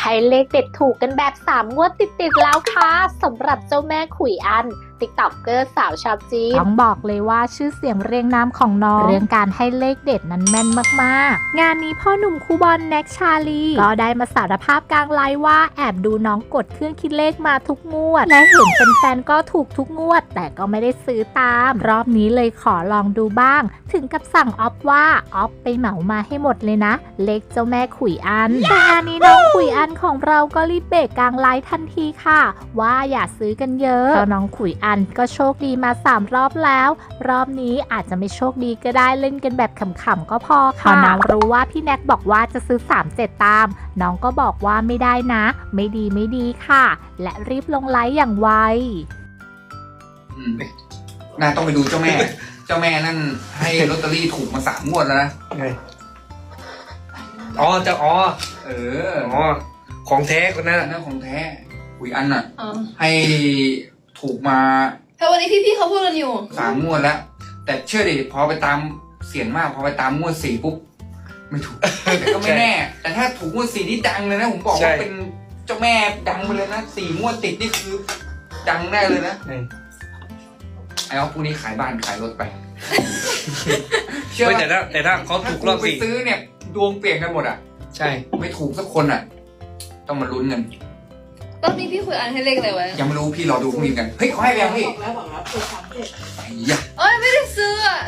ให้เลขเด็ดถูกกันแบบ3งวดติดๆแล้วค่ะสำหรับเจ้าแม่ขุยอัน ติ๊กต็อกเกอร์สาวชาวจีนต้องบอกเลยว่าชื่อเสียงเรียงนามของน้อง เรื่องการให้เลขเด็ดนั้นแม่นมากๆ งานนี้พ่อหนุ่มคูบอลแน็กชาลี ก็ได้มาสารภาพกลางไลฟ์ว่าแอบดูน้องกดเครื่องคิดเลขมาทุกงวด และเห็นแฟนๆก็ถูกทุกงวด แต่ก็ไม่ได้ซื้อตาม รอบนี้เลยขอลองดูบ้าง ถึงกับสั่งออฟว่าออฟไปเหมามาให้หมดเลยนะ เลขเจ้าแม่ขุยอันแต่งานนี้น้องขุยอันของเราก็รีบเบรกกลางไลฟ์ทันทีค่ะ ว่าอย่าซื้อกันเยอะเพราะน้องขุยอันก็โชคดีมา 3 รอบแล้ว รอบนี้อาจจะไม่โชคดีก็ได้เล่นกันแบบขำๆก็พอค่ะพอน้องรู้ว่าพี่แน็กบอกว่าจะซื้อ 37 ตาม น้องก็บอกว่าไม่ได้นะ ไม่ดีไม่ดีค่ะ และรีบลงไลฟ์อย่างไวอืมน่าต้องไปดูเจ้าแม่ เจ้าแม่นั่นให้ลอตเตอรี่ถูกมาสามงวดแล้วนะไงอ๋อจะอ๋อ เออ อ๋อ ของแท้คนนั้นอันอะนั้นของแท้อุยอันน่ะอ๋อให้ ถูกมาแต่วันนี้พี่ๆเขาพูดกันอยู่ สามงวดแล้ว แต่เชื่อดิพอไปตามเสียงมากพอไปตามงวดสี่ปุ๊บไม่ถูก แต่ก็ไม่แน่ แต่ถ้าถูกงวดสี่นี่ดังเลยนะผมบอกว่าเป็นเจ้าแม่ดังไปเลยนะสี่งวดติดนี่คือ ดังได้เลยนะไงไอ้เอาพวกนี้ขายบ้านขายรถไปเชื่อเฮ้ยว่าแต่ถ้าแต่ถ้าเขาถูกรอบไปสี่ซื้อเนี่ย ดวงเปลี่ยนกันหมดอะ ใช่ ไม่ถูกสักคนอะ ต้องมาลุ้นกัน รอบนี้พี่คุยอ่านให้เลขอะไรไว้ยังไม่รู้พี่รอดูพรุ่งนี้กันเฮ้ยเขาให้ไปยังพี่บอกแล้วบอกแล้วถูกสามเจ็ดไอ้ยะโอ้ยไม่ได้ซื้ออะ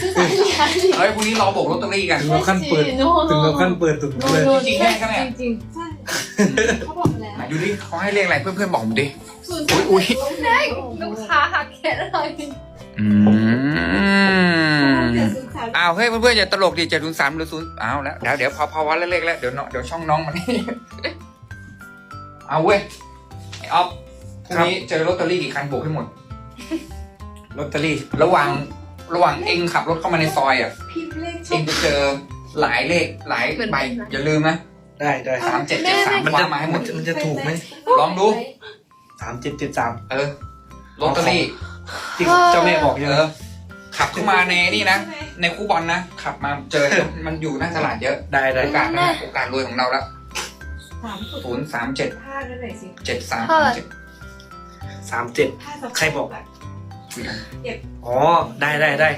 ซื้อสามเหรียญเฮ้ยพรุ่งนี้รอบอกลอตเตอรี่กัน ถึงกับขั้นเปิดโน้โถึงกับขั้นเปิดถูกเลย จริงๆแค่แค่เนี่ยจริงใช่เขาบอกแล้วไหนดูดิเขาให้เลขอะไรเพื่อนๆบอกผมดิ ศูนย์อุ๊ยๆลูกค้าหักแค่อะไรอืมเจ็ดศูนย์สามอ้าวเฮ้ยเพื่อนๆอย่าตลกดิเจ็ดศูนย์สามหรือศูนย์อ้าวแล้วเดี๋ยวเดี๋ยวพอพอวัดเลขแล้วเดี๋ยวน้องเดี๋ยวช่องน้องมัน เอาเว้ยไอ้ออฟพรุ่งนี้เจอลอตเตอรี่กี่คันบวกให้หมดลอตเตอรี่ ระหว่างระหว่างเองขับรถเข้ามาในซอยอะพิมพ์เลขชเองจะเจอหลายเลขหลายใบอย่าลืมนะได้ได้สามเจ็ดเจ็ดสามมันคว้าจะมาให้หมมันดจะมันจะถูกไหมลองดู สามเจ็ดเจ็ดสามเออลอตเตอรี่ที่เจ้าแม่บอกเอใช่ไหมอขับเข้ามาในนี่นะ ในคูบอลนะ ขับมาเจอ มันอยู่หน้าตลาดเยอะได้ได้ โอกาสนะโอกาสรวยของเราแล้ว สามศูนย์ศูนย์สามเจ็ดห้านั่นหน่อยสิเจ็ดสามเจ็ดสามเจ็ดห้าสามใครบอกะอ๋อ ได้ได้ได้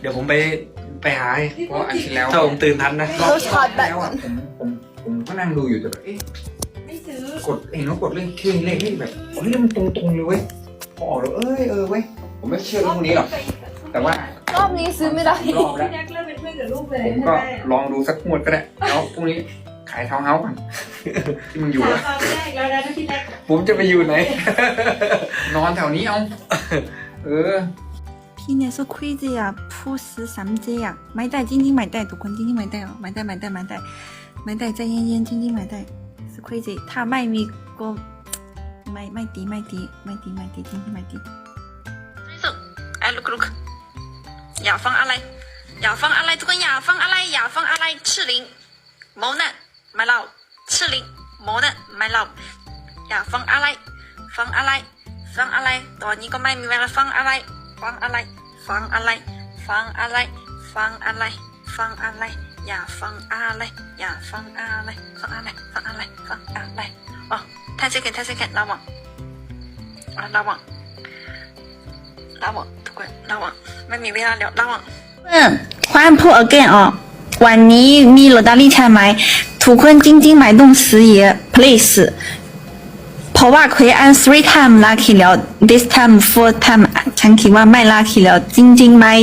เดี๋ยวผมไปไปหาให้ที่เพพูราะดอันจริงที่แล้วถ้าผมตื่นทันนะ รอบรอบแล้วอะผมผมผมก็นั่งดูอยู่แต่แบบเอ๊ะไม่ซื้อกดเห็นว่ากดเลขเครื่องเลขนี่แบบเฮ้ยมันตรงตรงๆเลยเว้ยพอออกแล้วเอ้ยเออเว้ยผมไม่เชื่อเรื่องพวกนี้หรอก แต่ว่า รอบนี้ซื้อไม่ได้ รอบแล้วพี่แน็กเริ่มเป็นเพื่อนกับลูกเลยผมใช่ก็ไหมลองดูสักงวดก็ได้แล้วพรุ่งนี้ ขายเท้าเฮ้าก่อนที่มึงอยู่ ถาม อะ ตอนแรกแล้วนะพี่แน็ก ผมจะไปอยู่ไหน นอนแถวนี้เอา เออ พี่เนี่ย so crazy 啊，扑十三只呀，买袋晶晶买袋，赌坤晶晶买袋哦，买袋买袋买袋，买袋再烟烟晶晶买袋，so crazy，他卖米个卖卖迪卖迪卖迪卖迪晶晶买迪。 ไอ้ลูกลูกอยากฟังอะไร อยากฟังอะไรทุกคนอยากฟังอะไร อยากฟังอะไร赤零毛嫩 ไม่ love 赤林 morning my love อยากฟังอะไร ฟังอะไร ฟังอะไร ตอนนี้ก็ไม่มีเวลาฟังอะไร ฟังอะไร ฟังอะไร ฟังอะไร ฟังอะไร ฟังอะไร อย่าฟังอะไร อย่าฟังอะไร ฟังอะไร ฟังอะไร ฟังอะไรอ๋อท่านเซกันท่านเซกันระวังระวังระวังทุกคนระวังไม่มีเวลาแล้วระวังเอิ่มความพูด again ออก 万尼你老大力天买，土坤晶晶买动十也，please。跑吧可以按 three time lucky 聊，this time four time thank you 哇卖 lucky 聊，晶晶买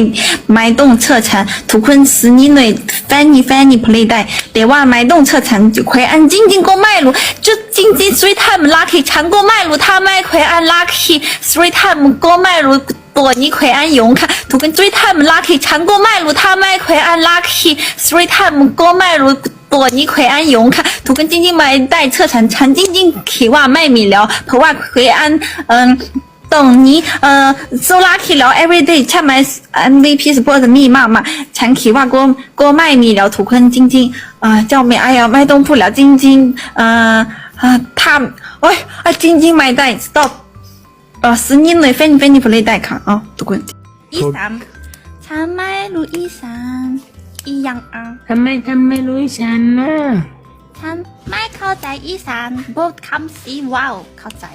买动测成，土坤死你内，funny funny play 带，得哇买动测成就可以按晶晶过买路，就晶晶 three time lucky 成过卖路，他买可以按 lucky three time 过卖路。 รู้ตัวนี้เคยอันยงค่ะทุกคน three time lucky ฉันก็ไม่รู้ถ้าไม่เคยอัน lucky three time ก็ไม่รู้ตัวนี้เคยอันยงค่ะถูกกันจริงๆไม่ได้เชื่อฉันฉันจริงๆคิดว่าไม่มีแล้วเพราะว่าเคยอันเอ่อตรงนี้เอ่อ so lucky แล้ว every day ใช่ไหม MVP sport มีมากมาฉันคิดว่าก็ก็ไม่มีแล้วถูกคนจริงๆเอ่อเจ้าแม่ไอ้ยไม่ต้องพูดแล้วจริงๆเอ่อเอ่อทำโอ้ยอะจริงๆไม่ได้ stop เอ่อ十年内非你非你 play ได้ค่ะอ๋อทุกคน一三ฉันไม่รู้อีสานอีหยังอ่ะ ทำไมทำไม่รู้ฉันนะ ฉันไม่เข้าใจอีสานพูดคำสีว้าวเข้าใจ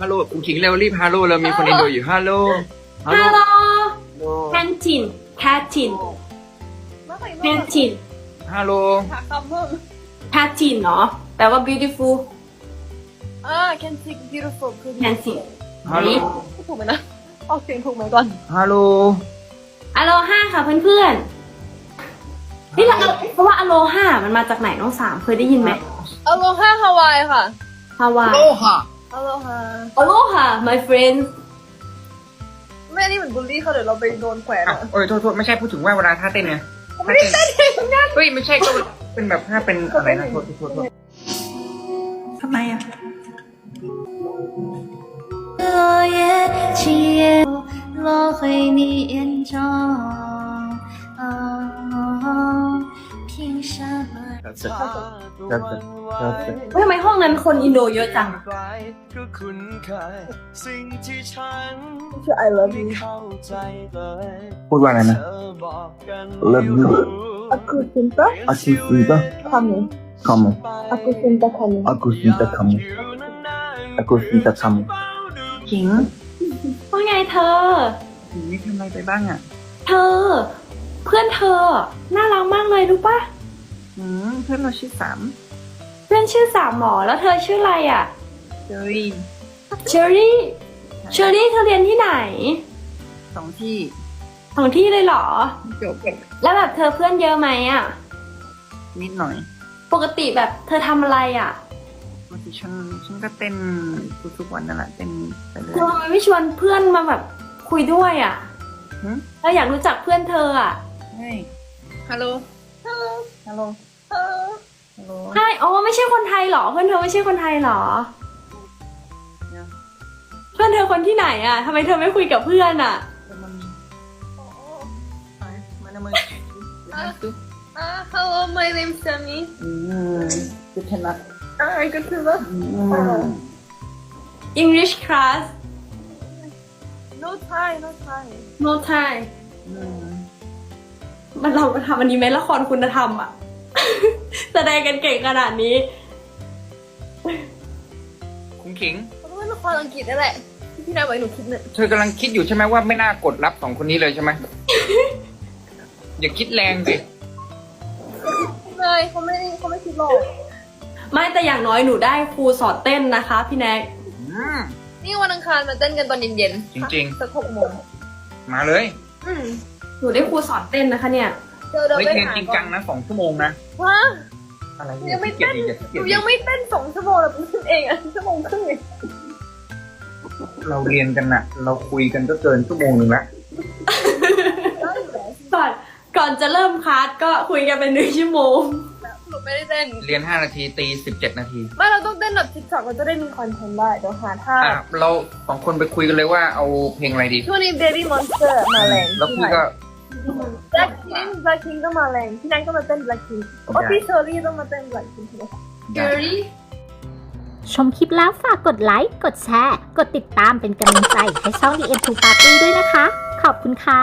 ฮัลโหลคุณขิงเร็วรีบฮัลโหลเรามีคนอินโดอยู่ฮัลโหลฮัลโหล Hello canteen canteen canteen ฮัลโหล canteen เนาะ แปลว่า beautiful อ่า can speak beautiful คือ canteen ฮัลโหล ถูกไหมนะออกเสียงถูกไหมก่อน ฮัลโหล อโลห้าค่ะเพื่อนๆนี่เราเพราะว่าอโลห้ามันมาจากไหนน้องสามเคยได้ยินไหมอโลฮาฮาวายค่ะ ฮาวายโลฮะอโลฮาอโลฮา my friend แม่นี่เหมือนบูลลี่เขาเดี๋ยวเราไปโดนแขวนอ้าวอะเอ้ยโทษโทษไม่ใช่พูดถึงว่าเวลาท่าเต้นไงไม่ได้เต้นเองนะ เฮ้ย ไม่ใช่ก็เป็นแบบถ้าเป็นอะไรนะโทษโทษโทษโทษ ทำไมอ่ะ落回你眼中，哦，凭什么？ That's it. That's it. That's it. เฮ้ยทำไมห้องนั้นคนอินโดเยอะจัง ก็คุ้นเคยสิ่งที่ฉัน ชื่อ I love ไม่ you เข้าใจเลย พูดว่าอะไรนะ เธอบอกกัน Love you อากูซินตะ อาชิซิตะ คามิ คามุ อากูซินตะค ามิอากุซิตะคามุอากุซิตะคามุขิงว่าไงเธอขิงนี่ทำอะไรไปบ้างอะ เธอ เพื่อนเธอ น่ารักมากเลยรู้ปะอืมเพื่อนเราชื่อสามเพื่อนชื่อสามหมอแล้วเธอชื่ออะไรอะเจอรี่เชอรี่เชอรี่เธอเรียนที่ไหนสองที่ของที่เลยเหรอจบแล้วแบบเธอเพื่อนเยอะไหมอะ นิดหน่อย ปกติแบบเธอทำอะไรอะบางทีฉันฉันก็เต้นทุกๆวันนั่นแหละเต้นไปเรื่อเธยอทำไมไม่ชวนเพื่อนมาแบบคุยด้วยอะหืมเราอยากรู้จักเพื่อนเธออะเฮ้ยฮัลโหลฮัลโหลฮัลโหลใช่อ๋อไม่ใช่คนไทยเหรอ เพื่อนเธอไม่ใช่คนไทยเหรอเพื่อนเธอคนที่ไหนอะทำไมเธอไม่คุยกับเพื่อนอะมันมันมันอ่า hello my name is Sammy อืม คือชนะอ่า I got to the อืม English class no Thai no Thai no time มันเราไปทำอันนี้ไหมละครคุณธรรมอะ แสดงกันเก่งขนาดนี้ คุณขิงเขาต้องเป็นละครอังกฤษนั่นแหละที่พี่นายบอกให้หนูคิดเนี่ยเธอกำลังคิดอยู่ใช่ไหมว่าไม่น่ากดรับสองคนนี้เลยใช่ไหม อย่าคิดแรงสิ นายเขาไม่เขาไม่คิดหรอกไม่แต่อย่างน้อยหนูได้ครูสอนเต้นนะคะ พี่แน็กอืม นี่วันอังคารมาเต้นกันตอนเย็นๆจริงสักหกโมงมาเลยอืมหนูได้ครูสอนเต้นนะคะเนี่ย เจอเดินเฮ้ยไปเทรนหาจริงก่จัอนงนะสองชั่วโมงนะ ว้า อะไรยังไม่ ขี้เกียจเต้นอีกอย่าขี้หเกียจนูอีกยังไม่เต้นสองชั่วโมงเลยเพิ่งเองอะชั่วโมงครึ่งเองเราเรียนกันน่ะ เราคุยกันก็เกินชั่วโมงหนึ่งละก่อนก่อนจะเริ่มคลาสก็คุยกันเป็นหนึ่งชั่วโมงหนู ไม่ได้เต้นเรียนห้านาทีตีสิบเจ็ดนาทีไม่เราต้องเต้นแบบทิกตอกเราจะได้มีคอนเทนต์ได้เดี๋ยวหาท่าอะเราสองคนไปคุยกันเลยว่าเอาเพลงอะไรดีช่วงนี้ Baby Monster มาแรงแล้วพี่ก็ Blackpink Blackpink ก็มาแรงพี่นันก็มาเต้น Blackpink ได้โอ้พี่เชอรี่ต้องมาเต้น Blackpink ใช่ไหมคะชมคลิปแล้วฝากกดไลค์ กดแชร์ กดติดตามเป็นกำลังใจให้ช่อง The End to Party ด้วยนะคะ ขอบคุณค่ะ